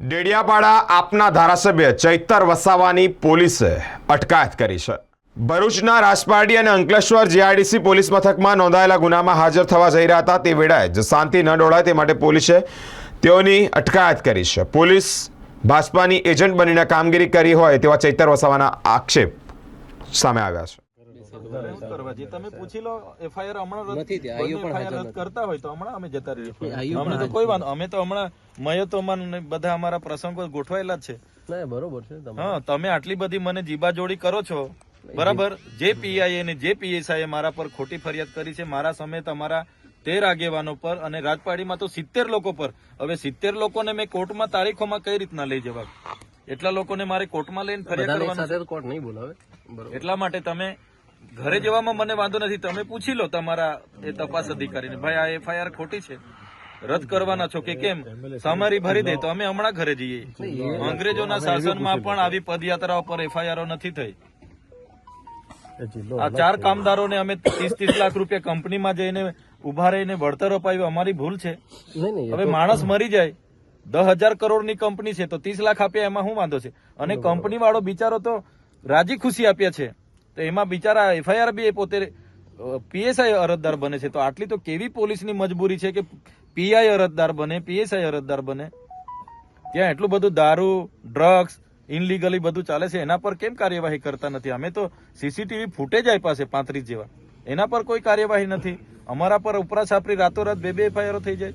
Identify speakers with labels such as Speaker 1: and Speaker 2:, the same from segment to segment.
Speaker 1: ડેડિયાપાડા આપના ધારાસભ્ય ચૈતર વસાવાની પોલીસે અટકાયત કરી છે. ભરૂચના રાજપારડી અને અંકલેશ્વર જીઆઈડીસી પોલીસ મથકમાં નોંધાયેલા ગુનામાં હાજર થવા જઈ રહ્યા હતા તે વેળાએ જ શાંતિ ન ડોળાય તે માટે પોલીસે તેઓની અટકાયત કરી છે. પોલીસ ભાજપાની એજન્ટ બનીને કામગીરી કરી હોય તેવા ચૈતર વસાવાના આક્ષેપ સામે આવ્યા છે.
Speaker 2: કરવા? જે તમે પૂછી લો એફઆઈઆર હમણાં
Speaker 3: નથી ત્યાં, આઈઓ
Speaker 2: બંને
Speaker 3: પણ
Speaker 2: FIR
Speaker 3: હાજર
Speaker 2: રદ કરતા હોય તો હમણાં અમે જતા રહીએ અમને તો કોઈ વાંધો અમે તો હમણાં મયતોમાં બધા અમારા પ્રસંગો ગોઠવાયેલા જ છે.
Speaker 3: બરોબર છે
Speaker 2: હા તમે આટલી બધી મને જીબાજોડી કરો છો. બરાબર? જે પીઆઈ ને જે પીએસઆઈ મારા પર ખોટી ફરિયાદ કરી છે મારા સમેત તમારા તેર આગેવાનો પર અને રાજપાડીમાં તો સિત્તેર લોકો પર. હવે સિત્તેર લોકોને મેં કોર્ટમાં તારીખોમાં કઈ રીતના લઈ જવા એટલા લોકોને મારે કોર્ટમાં લઈને ફરિયાદ કરવાનું
Speaker 3: કોર્ટ નહીં બોલાવે?
Speaker 2: એટલા માટે તમે ઘરે જવામાં મને વાંધો નથી. તમે પૂછી લો તમારા એ તપાસ અધિકારીને. ભાઈ આ એફઆઈઆર ખોટી છે. રદ કરવાના છો કે કેમ? સમારી ભરી દે તો અમે હમણાં ઘરે જઈએ. અંગ્રેજોના શાસનમાં પણ આવી પદયાત્રાઓ પર એફઆઈઆરો નથી થઈ. આ ચાર કામદારોને અમે ત્રીસ ત્રીસ લાખ રૂપિયા કંપનીમાં જઈને ઊભા રહીને વળતર અપાયું. અમારી ભૂલ છે. હવે માણસ મરી જાય. દસ હજાર કરોડની કંપની છે તો ત્રીસ લાખ આપ્યા એમાં શું વાંધો છે? અને કંપની વાળો બિચારો તો રાજી ખુશી આપ્યા છે. તો એમાં બિચારા એફઆઈઆર બી એ પોતે પીએસઆઈ અરજદાર બને છે. તો આટલી તો કેવી પોલીસની મજબૂરી છે કે પીઆઈ અરજદાર બને, પીએસઆઈ અરજદાર બને? ત્યાં એટલું બધું દારૂ, ડ્રગ્સ, ઇનલીગલી બધું ચાલે છે. એના પર કેમ કાર્યવાહી કરતા નથી? અમે તો સીસીટીવી ફૂટેજ આપ્યા છે પાંત્રીસ જેવા. એના પર કોઈ કાર્યવાહી નથી. અમારા પર ઉપરા છાપરી રાતોરાત બે બે એફઆઈઆરો થઈ જાય.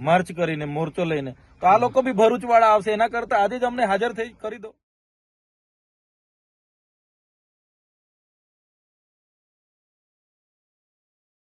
Speaker 2: માર્ચ કરીને, મોરચો લઈને. તો આ લોકો બી ભરૂચ વાળા આવશે. એના કરતા આજે જ અમને હાજર થઈ, કરી દો.